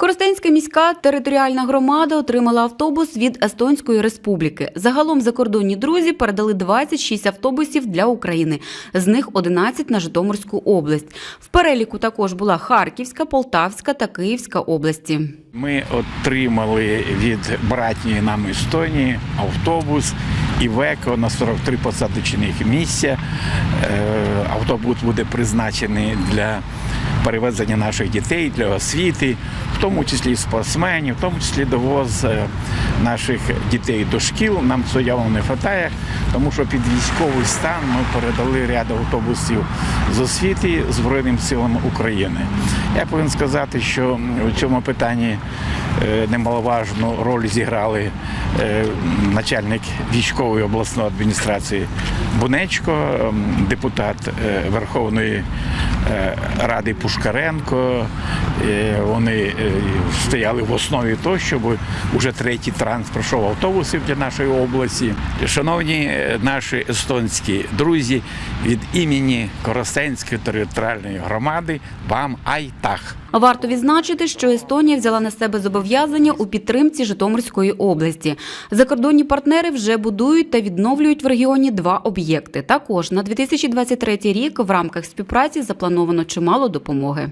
Коростенська міська територіальна громада отримала автобус від Естонської республіки. Загалом закордонні друзі передали 26 автобусів для України, з них 11 на Житомирську область. В переліку також була Харківська, Полтавська та Київська області. Ми отримали від братньої нам Естонії автобус Івеко на 43 посадочних місця. Е, Автобус буде призначений для перевезення наших дітей, для освіти, в тому числі спортсменів, в тому числі довоз е, наших дітей до шкіл. Нам цього явно не вистачає, тому що під військовий стан ми передали ряд автобусів з освіти Збройним силам України. Я повинен сказати, що у цьому питанні е, немаловажну роль зіграли е, начальник військової обласної адміністрації Бунечко, депутат е, Верховної Ради Пушкаренко. Е, Вони е, стояли в основі того, щоб уже третій транс пройшов автобусів для нашої області. Шановні е, наші естонські друзі, від імені Коростенської територіальної громади вам айтах. Варто відзначити, що Естонія взяла на себе зобов'язання у підтримці Житомирської області. Закордонні партнери вже будують та відновлюють в регіоні два об'єкти. Також на 2023 рік в рамках співпраці заплановано чимало допомоги.